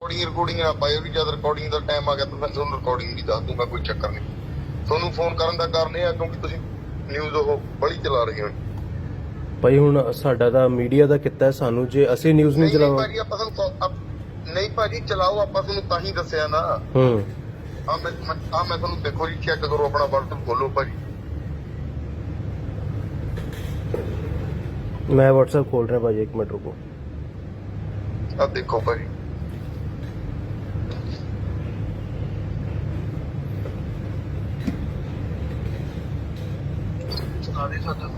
Recording recording ਨਾ ਪਾਇਓ ਵੀ ਜਦ ਰਿਕਾਰਡਿੰਗ ਦਾ ਟਾਈਮ ਆ ਗਿਆ ਤਾਂ ਮੈਂ ਤੁਹਾਨੂੰ ਰਿਕਾਰਡਿੰਗ ਵੀ ਦੱਸ ਦੂੰਗਾ ਕੋਈ ਚੱਕਰ ਨਹੀਂ। ਤੁਹਾਨੂੰ ਫੋਨ ਕਰਨ ਦਾ ਕਾਰਨ ਇਹ ਆ ਕਿਉਂਕਿ ਤੁਸੀਂ ਨਿਊਜ਼ ਉਹ ਬੜੀ ਚਲਾ ਰਹੇ ਹੋ। ਭਾਈ ਹੁਣ ਸਾਡਾ ਤਾਂ ਮੀਡੀਆ ਦਾ ਕਿੱਤਾ ਹੈ ਸਾਨੂੰ ਜੇ ਅਸੀਂ ਨਿਊਜ਼ ਨਹੀਂ ਨਹੀਂ ਨਹੀਂ ਚਲਾਵਾਂ ਭਾਜੀ ਆਪਾਂ ਤੁਹਾਨੂੰ ਆਪ- ਨਹੀਂ ਭਾਜੀ ਚਲਾਓ ਆਪਾਂ ਤੁਹਾਨੂੰ ਤਾਂ ਹੀ ਦੱਸਿਆ ਨਾ। ਹੂੰ। ਆ ਮੈਂ ਆ ਮੈਂ ਤੁਹਾਨੂੰ ਦੇਖੋ ਜੀ ਚੈੱਕ ਕਰੋ ਆਪਣਾ WhatsApp ਖੋਲੋ ਭਾਜੀ। ਮੈਂ WhatsApp ਖੋਲ ਰਿਹਾ ਭਾਜੀ ਇੱਕ ਮਿੰਟ ਰੁਕੋ। ਆ ਦੇਖੋ ਭਾਜੀ। ਦੇ ਸਾਡਾ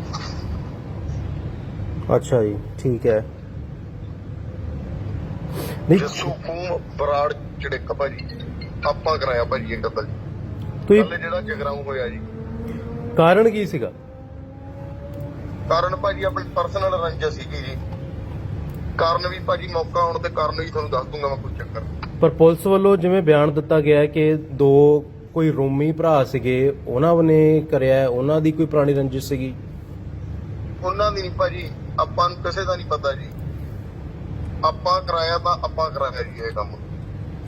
ਅੱਛਾ ਜੀ ਠੀਕ ਹੈ। ਨਹੀਂ ਜੱਸੂ ਫੂਮ ਬਰਾੜ ਚੜਿੱਕ ਭਾਜੀ ਆਪਾਂ ਕਰਾਇਆ ਭਾਜੀ ਇਹ ਕਤਲ ਤੁਸੀਂ ਜਿਹੜਾ ਜਗਰਾਉਂ ਹੋਇਆ ਜੀ। ਕਾਰਨ ਕੀ ਸੀਗਾ? ਕਾਰਨ ਭਾਜੀ ਆਪਣੀ ਪਰਸਨਲ ਰੰਜਿਸ਼ ਸੀਗੀ ਜੀ। ਕਾਰਨ ਵੀ ਭਾਜੀ ਮੌਕਾ ਆਉਣ ਤੇ ਕਾਰਨ ਵੀ ਤੁਹਾਨੂੰ ਦੱਸ ਦੂੰਗਾ ਮੈਂ ਕੋਈ ਚੱਕਰ। ਪਰ ਪੁਲਿਸ ਵੱਲੋਂ ਜਿਵੇਂ ਬਿਆਨ ਦਿੱਤਾ ਗਿਆ ਹੈ ਕਿ ਦੋ ਕੋਈ ਰੋਮੀ ਭਰਾ ਸੀਗੇ ਉਹਨਾਂ ਨੇ ਕਰਿਆ ਉਹਨਾਂ ਦੀ ਕੋਈ ਪੁਰਾਣੀ ਰੰਜਿਸ਼ ਸੀਗੀ? ਉਹਨਾਂ ਦੀ ਨਹੀਂ ਭਾਜੀ ਆਪਾਂ ਨੂੰ ਕਿਸੇ ਦਾ ਨਹੀਂ ਪਤਾ ਜੀ। ਆਪਾਂ ਕਰਾਇਆ ਤਾਂ ਆਪਾਂ ਕਰਾਇਆ ਜੀ ਇਹ ਕੰਮ।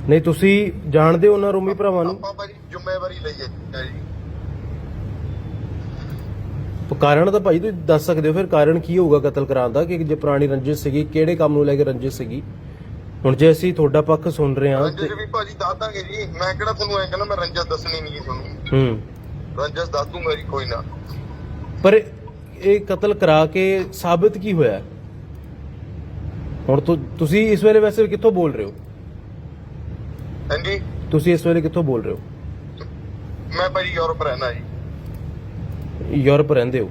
ਨਹੀਂ ਤੁਸੀਂ ਜਾਣਦੇ ਹੋ ਉਹਨਾਂ ਰੋਮੀ ਭਰਾਵਾਂ ਨੂੰ? ਆਪਾਂ ਭਾਜੀ ਜ਼ਿੰਮੇਵਾਰੀ ਲਈਏ ਜੀ ਕਾਰਨ ਤਾਂ ਭਾਈ ਤੁਸੀਂ ਦੱਸ ਸਕਦੇ ਹੋ ਫਿਰ ਕਾਰਨ ਕੀ ਹੋਊਗਾ ਕਤਲ ਕਰਾਉਣ ਦਾ ਕਿ ਜੇ ਪੁਰਾਣੀ ਰੰਜਿਸ਼ ਸੀਗੀ ਕਿਹੜੇ ਕੰਮ ਨੂੰ ਲੈ ਕੇ ਰੰਜਿਸ਼ ਸੀਗੀ? ਹੁਣ ਜੇ ਅਸੀਂ ਤੁਹਾਡਾ ਪੱਖ ਸੁਣ ਰਹੇ ਹਾਂ ਤੇ ਰੰਜਿਸ਼ ਵੀ ਭਾਜੀ ਦੱਸ ਦਾਂਗੇ ਜੀ। ਮੈਂ ਕਿਹੜਾ ਤੁਹਾਨੂੰ ਐ ਕਹਿੰਦਾ ਮੈਂ ਰੰਜਿਸ਼ ਦੱਸਣੀ ਨਹੀਂ ਜੀ ਤੁਹਾਨੂੰ। ਹੂੰ। ਰੰਜਿਸ਼ ਦੱਸ ਦੂੰਗਾ ਜੀ ਕੋਈ ਨਾ। ਪਰ ਇਹ ਕਤਲ ਕਰਾ ਕੇ ਸਾਬਤ ਕੀ ਹੋਇਆ? ਹੁਣ ਤੁ- ਤੁਸੀਂ ਇਸ ਵੇਲੇ ਵੈਸੇ ਕਿੱਥੋਂ ਬੋਲ ਰਹੇ ਹੋ? ਹਾਂਜੀ? ਤੁਸੀਂ ਇਸ ਵੇਲੇ ਕਿੱਥੋਂ ਬੋਲ ਰਹੇ ਹੋ? ਮੈਂ ਭਾਜੀ ਯੂਰਪ ਰਹਿਣਾ ਜੀ। ਯੂਰਪ ਰਹਿੰਦੇ ਹੋ?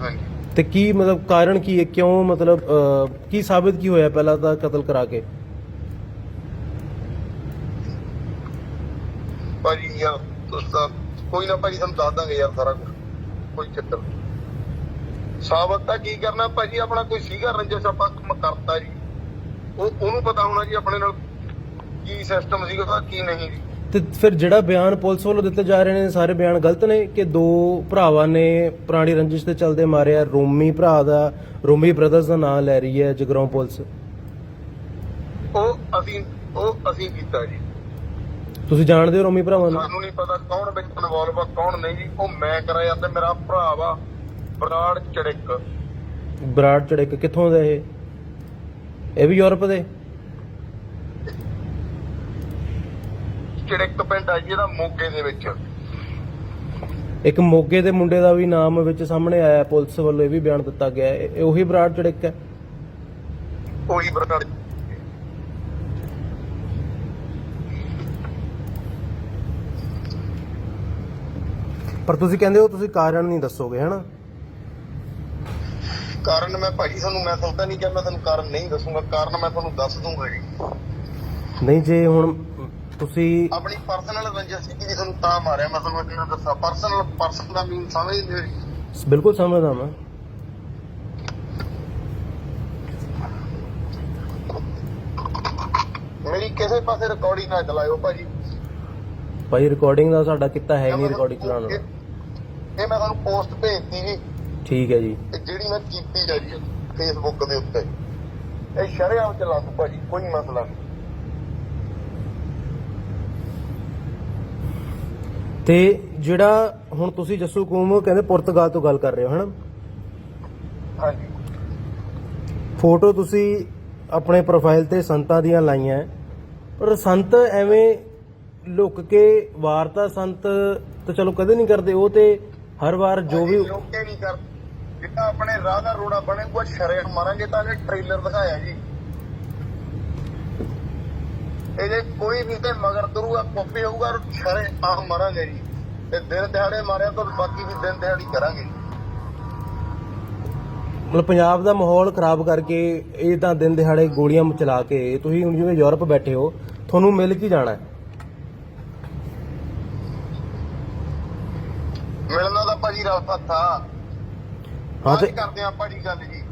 ਹਾਂਜੀ। ਤੇ ਕੀ ਮਤਲਬ ਕਾਰਨ ਕੀ ਹੈ? ਕਿਉਂ ਮਤਲਬ ਅਹ, ਕੀ ਸਾਬਤ ਕੀ ਹੋਇਆ ਪਹਿਲਾਂ ਤਾਂ ਕਤਲ ਕਰਾ ਕੇ? ਭਾਜੀ ਯਾਰ ਤੁਸੀਂ ਤਾਂ ਕੋਈ ਨਾ ਭਾਜੀ ਤੁਹਾਨੂੰ ਦੱਸ ਦਾਂਗੇ ਯਾਰ ਸਾਰਾ ਕੁਝ ਕੋਈ ਚੱਕਰ ਨਹੀਂ। ਸਾਬਤ ਤਾਂ ਕੀ ਕਰਨਾ? ਭਾਜੀ ਆਪਣਾ ਕੋਈ ਸੀਗਾ ਰੰਜਿਸ਼ ਆਪਾਂ ਕੰਮ ਕਰਤਾ ਜੀ। ਉਹ ਉਹਨੂੰ ਪਤਾ ਹੋਣਾ ਜੀ ਆਪਣੇ ਨਾਲ ਕੀ ਸਿਸਟਮ ਸੀਗਾ ਕੀ ਨਹੀਂ। ਜੀ ਤੇ ਫਿਰ ਜਿਹੜਾ ਬਿਆਨ ਪੁਲਿਸ ਵੱਲੋਂ ਦਿੱਤੇ ਜਾ ਰਹੇ ਨੇ ਸਾਰੇ ਬਿਆਨ ਗਲਤ ਨੇ ਕਿ ਦੋ ਭਰਾਵਾਂ ਨੇ ਪੁਰਾਣੀ ਰੰਜਿਸ਼ ਤੇ ਚੱਲਦੇ ਮਾਰਿਆ? ਰੋਮੀ ਭਰਾ ਦਾ ਰੋਮੀ ਬ੍ਰਦਰਸ ਦਾ ਨਾਮ ਲੈ ਰਹੀ ਹੈ ਜਗਰਾਉਂ ਪੁਲਿਸ। ਉਹ ਅਸੀਂ ਉਹ ਅਸੀਂ ਕੀਤਾ ਜੀ। ਤੁਸੀਂ ਜਾਣਦੇ ਹੋ ਰੋਮੀ ਭਰਾਵਾਂ ਨੂੰ? ਸਾਨੂੰ ਨਹੀਂ ਪਤਾ ਕੌਣ ਵਿੱਚ ਇਨਵੋਲਵ ਆ ਕੌਣ ਨਹੀਂ। ਜੀ ਉਹ ਮੈਂ ਕਰਾਇਆ ਤੇ ਮੇਰਾ ਭਰਾ ਵਾ ਬਰਾੜ ਚੜਿੱਕ। ਬਰਾੜ ਚੜਿਕ ਕਿੱਥੋਂ ਦਾ ਇਹ? ਇਹ ਵੀ ਯੂਰਪ ਦੇ? ਚੜਿੱਕ ਪਿੰਡ ਆ ਜੀ ਇਹਦਾ ਮੋਗੇ ਦੇ ਵਿੱਚ। ਇੱਕ ਮੋਗੇ ਦੇ ਮੁੰਡੇ ਦਾ ਵੀ ਨਾਮ ਵਿੱਚ ਸਾਹਮਣੇ ਆਇਆ ਪੁਲਿਸ ਵੱਲੋਂ ਇਹ ਵੀ ਬਿਆਨ ਦਿੱਤਾ ਗਿਆ ਹੈ। ਇਹ ਉਹੀ ਬਰਾੜ ਚੜਿਕ ਹੈ? ਉਹੀ ਬਰਾੜ। ਪਰ ਤੁਸੀਂ ਕਹਿੰਦੇ ਹੋ ਤੁਸੀਂ ਕਾਰਨ ਨਹੀਂ ਦੱਸੋਗੇ ਹਨਾ? ਕਾਰਨ ਮੈਂ ਭਾਜੀ ਤੁਹਾਨੂੰ ਮੈਂ ਸੋਚਦਾ ਨਹੀਂ ਕਿ ਮੈਂ ਤੁਹਾਨੂੰ ਕਾਰਨ ਨਹੀਂ ਦੱਸੂਗਾ। ਕਾਰਨ ਮੈਂ ਤੁਹਾਨੂੰ ਦੱਸ ਦੂੰਗਾ ਜੀ। ਨਹੀਂ ਜੇ ਹੁਣ ਤੁਸੀਂ ਆਪਣੀ ਪਰਸਨਲ ਰੰਜਿਸ਼ ਸੀ ਕਿ ਤੁਹਾਨੂੰ ਤਾਂ ਮਾਰਿਆ ਮੈਂ ਤੁਹਾਨੂੰ ਕਿਹਨਾਂ ਦੱਸਾਂ। ਪਰਸਨਲ ਪਰਸਨ ਦਾ ਮੀਨ ਸਮਝਦੇ ਹੋ? ਬਿਲਕੁਲ ਸਮਝਦਾ ਮੈਂ। ਮੇਰੀ ਕਿਸੇ ਪਾਸੇ ਰਿਕਾਰਡਿੰਗ ਨਾ ਚਲਾਇਓ ਭਾਜੀ। ਭਾਈ ਰਿਕਾਰਡਿੰਗ ਦਾ ਸਾਡਾ ਕਿੱਤਾ ਹੈ ਨਹੀਂ ਰਿਕਾਰਡਿੰਗ ਚਲਾਉਣ ਦਾ। ਇਹ ਮੈਂ ਤੁਹਾਨੂੰ ਪੋਸਟ ਭੇਜਤੀ ਜੀ। ਠੀਕ ਹੈ ਜੀ। ਇਹ ਜਿਹੜੀ ਮੈਂ ਕੀਤੀ ਹੈ ਜੀ ਫੇਸਬੁੱਕ ਦੇ ਉੱਤੇ। ਇਹ ਸ਼ਰਿਆਮ ਚਲਾ ਦੂ ਭਾਜੀ ਕੋਈ ਮਸਲਾ ਨਹੀਂ। ਤੇ ਜਿਹੜਾ ਹੁਣ ਤੁਸੀਂ ਜੱਸੂ ਕੂਮ ਕਹਿੰਦੇ ਪੁਰਤਗਾਲ ਤੋਂ ਗੱਲ ਕਰ ਰਹੇ ਹੋ ਹਨਾ? ਹਾਂਜੀ। ਫੋਟੋ ਤੁਸੀਂ ਆਪਣੇ ਪ੍ਰੋਫਾਈਲ ਤੇ ਸੰਤਾਂ ਦੀਆਂ ਲਾਈਆਂ। ਪਰ ਸੰਤ ਐਵੇਂ ਲੁੱਕ ਕੇ ਵਾਰਤਾ ਸੰਤ ਤਾਂ ਚਲੋ ਕਦੇ ਨਹੀਂ ਕਰਦੇ ਉਹ ਤੇ ਹਰ ਵਾਰ ਜੋ ਵੀ ਲੋਕੇ ਨਹੀਂ ਕਰ ਜਿੱਦਾਂ ਆਪਣੇ ਰਾਹ ਦਾ ਰੋੜਾ ਬਣੇਗਾ ਸ਼ਰਿਆਮ ਮਾਰਾਂਗੇ ਤਾਂ ਇਹ ਟ੍ਰੇਲਰ ਦਿਖਾਇਆ ਜੀ। ਇਹ ਜੇ ਕੋਈ ਵੀ ਤੇ ਮਗਰ ਤੁਰੂਗਾ ਕੋਪੀ ਹੋਊਗਾ ਸ਼ਰੇ ਆਹ ਮਾਰਾਂਗੇ ਜੀ। ਤੇ ਦਿਨ ਦਿਹਾੜੇ ਮਾਰਿਆ ਤਾਂ ਬਾਕੀ ਵੀ ਦਿਨ ਦਿਹਾੜੀ ਕਰਾਂਗੇ ਮਤਲਬ ਪੰਜਾਬ ਦਾ ਮਾਹੌਲ ਖਰਾਬ ਕਰਕੇ ਇਹ ਤਾਂ ਦਿਨ ਦਿਹਾੜੇ ਗੋਲੀਆਂ ਚਲਾ ਕੇ ਤੁਸੀਂ ਹੁਣ ਜਿਵੇਂ ਯੂਰਪ ਬੈਠੇ ਹੋ ਤੁਹਾਨੂੰ ਮਿਲ ਕੀ ਜਾਣਾ? ਮਿਲਣਾ ਤਾਂ ਭਾਜੀ ਰੱਬ ਹੱਥਾ ਹਾਂ ਤੇ ਕਰਦੇ ਆਂ ਭਾਜੀ ਗੱਲ ਜੀ।